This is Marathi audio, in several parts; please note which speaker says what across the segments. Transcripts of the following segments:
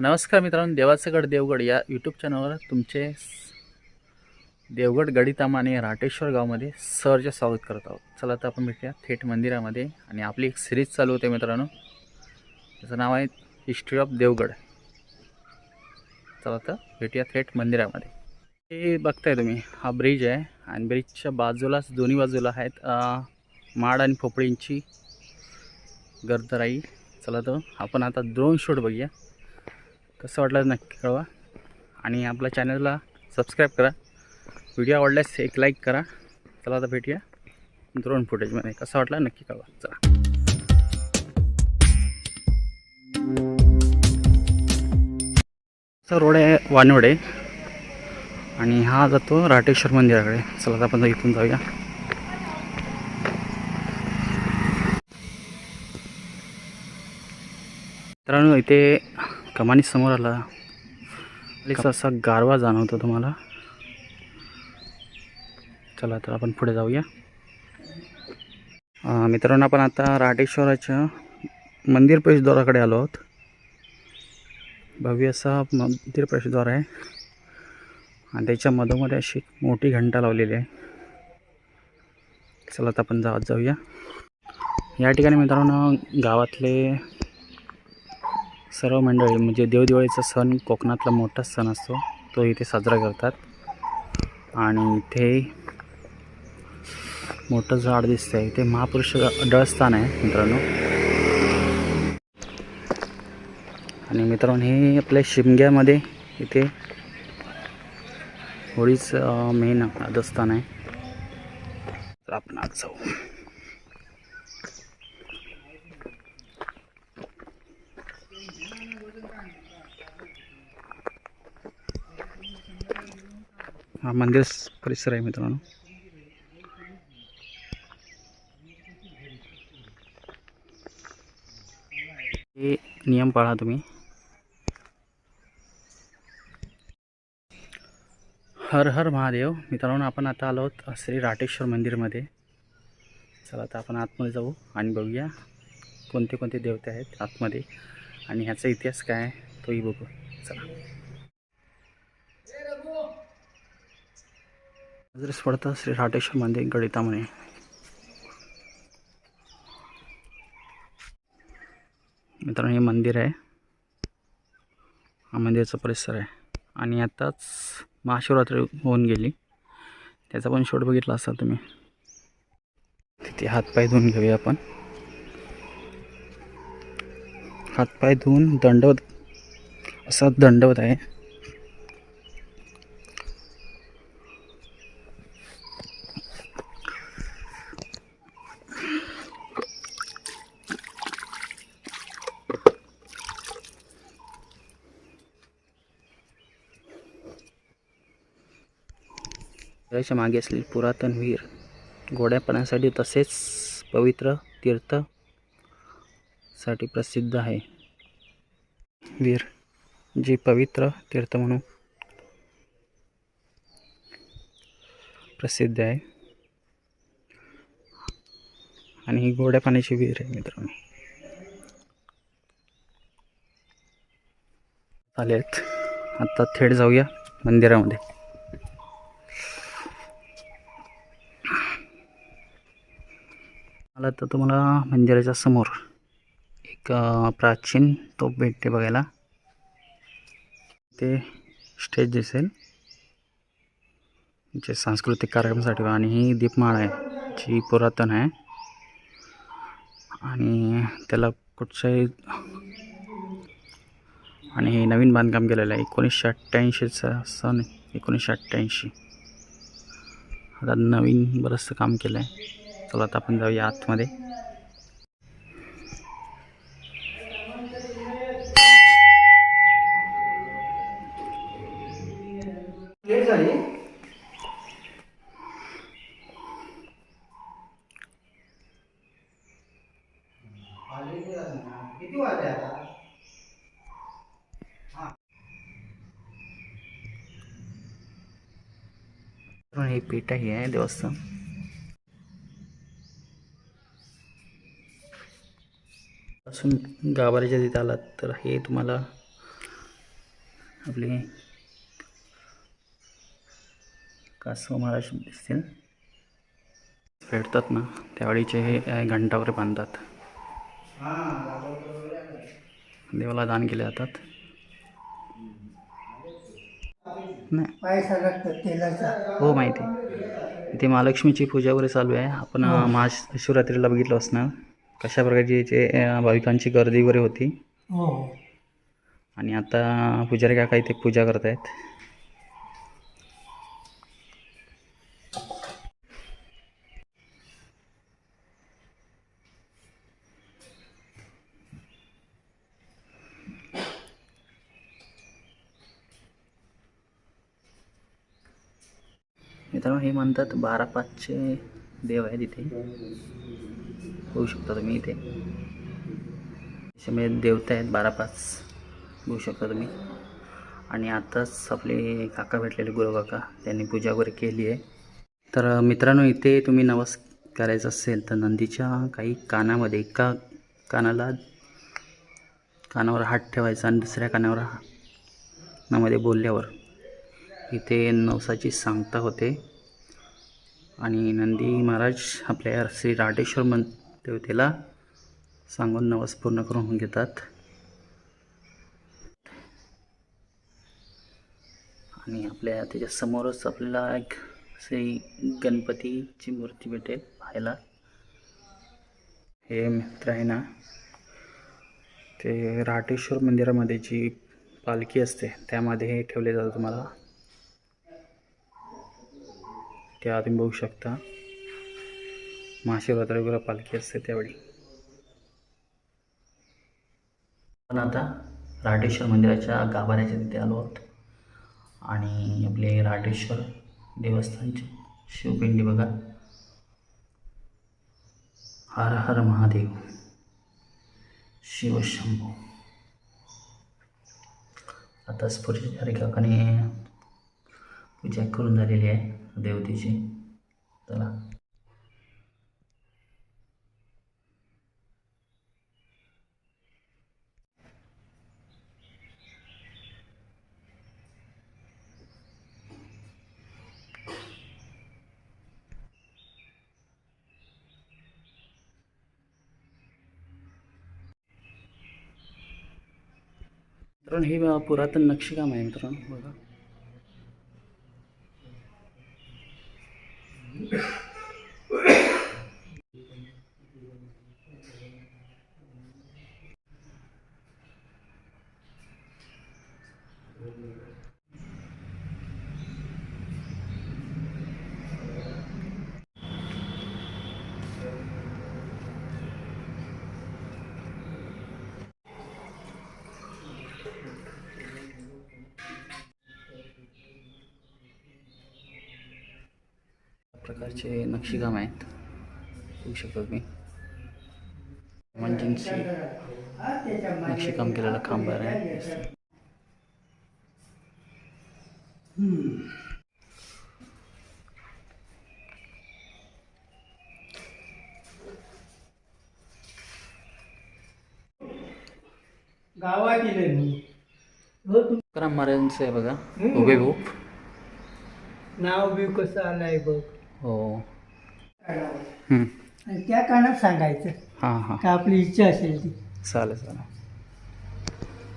Speaker 1: नमस्कार मित्रांनो देवाचं गड देवगड या यूट्यूब चॅनलवर तुमचे देवगड गडितामाने राटेश्वर गावमध्ये सहर्ष स्वागत करत आहोत. चला तर आपण भेटूया थेट मंदिरामध्ये. आणि आपली एक सिरीज चालू होते मित्रांनो. त्याचं नाव आहे हिस्ट्री ऑफ देवगड. चला तर भेटूया थेट मंदिरामध्ये. हे बघताय तुम्ही हा ब्रिज आहे. आणि ब्रिजच्या बाजूलाच दोन्ही बाजूला आहेत माड आणि पोपळींची गर्दराई. चला तर आपण आता ड्रोन शूट बघूया. कसं वाटलं नक्की कळवा. आणि आपल्या चॅनलला सबस्क्राईब करा. व्हिडिओ आवडल्यास एक लाईक करा. चला आता भेटूया ड्रोन फुटेजमध्ये कसं वाटलं नक्की कळवा. चला. सर रोड आहे वानवडे. आणि हा जातो राटेश्वर मंदिराकडे. चला आता आपण इथून जाऊया. मित्रांनो इथे कमानी समोर आला. एक असा गारवा जाणवतो तुम्हाला. चला तर आपण पुढे जाऊया. मित्रांनो आपण आता राटेश्वराच्या मंदिर प्रवेशद्वाराकडे आलो आहोत. भव्य असा मंदिर प्रवेशद्वार आहे. आणि त्याच्या मधोमध्ये अशी एक मोठी घंटा लावलेली आहे. चला तर आपण जात जाऊया. या ठिकाणी मित्रांनो गावातले सर्व मंडळी म्हणजे देवदिवाळीचा सण कोकणातला मोठा सण असतो तो इथे साजरा करतात. आणि इथे मोठं झाड दिसतंय. इथे महापुरुष डळस्थान आहे मित्रांनो. आणि मित्रांनो हे आपल्या शिमग्यामध्ये इथे होळीचं मेन अडस्थान आहे. तर आपण आज जाऊ. मंदिर परिसर आहे मित्रांनो. हे नियम पाळा तुम्ही. हर हर महादेव. मित्रांनो आपण आता आलो आहोत श्री राटेश्वर मंदिरमध्ये. चला आता आपण आतमध्ये जाऊ आणि बघूया कोणते कोणते देवते आहेत आतमध्ये आणि ह्याचा इतिहास काय आहे तोही बघू. चला. नजरेस पडतं श्री राटेश्वर मंदिर गणितामध्ये मित्रांनो हे मंदिर आहे. हा मंदिराचा परिसर आहे. आणि आत्ताच महाशिवरात्री होऊन गेली. त्याचा पण शॉट बघितला असाल तुम्ही. तिथे हातपाय धुवून घेऊया आपण. हातपाय धुवून दंडवत असा दंडवत आहे. त्याच्यामागे असलेली पुरातन विहीर गोड्या पाण्यासाठी तसेच पवित्र तीर्थसाठी प्रसिद्ध आहे. विहीर जी पवित्र तीर्थ म्हणून प्रसिद्ध आहे. आणि ही गोड्या पाण्याची विहीर आहे मित्रांनो. चालेल आता थेट जाऊया मंदिरामध्ये. आला तर तुम्हाला मंदिराच्या समोर एक प्राचीन तोफ भेटते बघायला. ते स्टेज दिसेल. जे सांस्कृतिक कार्यक्रमासाठी आणि ही दीपमाळ आहे जी पुरातन आहे. आणि त्याला कुठच्याही आणि हे नवीन बांधकाम केलेलं आहे एकोणीसशे अठ्ठ्याऐंशीचा सन एकोणीसशे अठ्ठ्याऐंशी. आता नवीन बरंचसं काम केलं आहे चला आता आपण जाऊया आतमध्ये.
Speaker 2: किती वाजले आता
Speaker 1: तर हे पेटाही आहे देवस्थान पासून गाभाऱ्याच्या तिथे आलात तर हे तुम्हाला आपले कासव महाराज दिसतील. फेडतात ना त्यावेळीचे हे अ, घंटा वगैरे बांधतात. देवाला दान केले जातात. नाही. हो माहिती आहे. इथे महालक्ष्मीची पूजा वगैरे चालू आहे. आपण अ, महाशिवरात्रीला बघितलं असणार. कशा प्रकारची याचे भाविकांची गर्दी वगैरे होती?
Speaker 2: हो. हो
Speaker 1: आणि आता पुजारी काका इथे पूजा करत आहेत मित्रांनो हे म्हणतात बारा पाचचे देव आहेत इथे. बघू शकता तुम्ही इथे. त्याच्यामुळे देवता आहेत बारा पाच बघू शकता तुम्ही. आणि आताच आपले काका भेटलेले गुरुकाका त्यांनी पूजा वगैरे केली आहे. तर मित्रांनो इथे तुम्ही नवस करायचं असेल तर नंदीच्या काही कानामध्ये एका कानाला कानावर हात ठेवायचा आणि दुसऱ्या कानावर हा- नामध्ये बोलल्यावर इथे नवसाची सांगता होते. आणि नंदी महाराज आपल्या श्री राटेश्वर मन देवतेला सांगून नवस पूर्ण करून घेतात. आणि आपल्या त्याच्यासमोरच आपल्याला एक श्री गणपतीची मूर्ती भेटेल पाहायला. हे मित्र आहे ना ते राटेश्वर मंदिरामध्ये जी पालखी असते त्यामध्ये हे ठेवले जातं तुम्हाला. त्या तुम्ही बघू शकता. महाशिवरात्री वगैरे पालखी असते त्यावेळी. पण आता राटेश्वर मंदिराच्या गाभाऱ्याच्या तिथे आलो आहोत. आणि आपले राटेश्वर देवस्थानचे शिवपिंडी बघा. हर हर महादेव. शिवशंभू आता स्फुर्ती काकाने पूजा करून झालेली आहे देवतेची. चला. मित्रांनो हे पुरातन नक्षीकाम आहे मित्रांनो बघा. प्रकारचे नक्षीकाम आहेत. बघू शकता तुम्ही. मंजिनची नक्षीकाम केलेला खांबार आहे.
Speaker 2: गावातील मी
Speaker 1: तुकाराम महाराजांचं आहे बघा. उभे
Speaker 2: नाव बी कसं आलंय बघ.
Speaker 1: हो.
Speaker 2: आणि त्या कानात सांगायचं
Speaker 1: हां हां.
Speaker 2: का आपली इच्छा असेल ती.
Speaker 1: चालेल चालेल.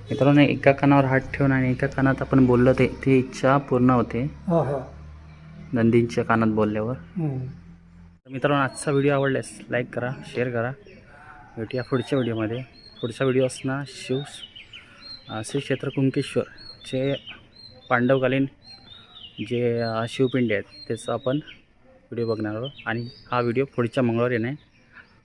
Speaker 1: मित्रांनो एका कानावर हात ठेवून आणि एका कानात आपण बोललो ते ती इच्छा पूर्ण होते.
Speaker 2: हो हो.
Speaker 1: नंदींच्या कानात बोलल्यावर. तर मित्रांनो आजचा व्हिडिओ आवडल्यास लाईक करा शेअर करा. भेटूया पुढच्या व्हिडिओमध्ये. पुढचा व्हिडिओ असणार शिव अं, श्री क्षेत्र कुंकेश्वरचे पांडवकालीन जे अं, शिवपिंडी आहेत त्याचा आपण व्हिडिओ बघणार आणि हा व्हिडिओ पुढच्या मंगळवारी येणे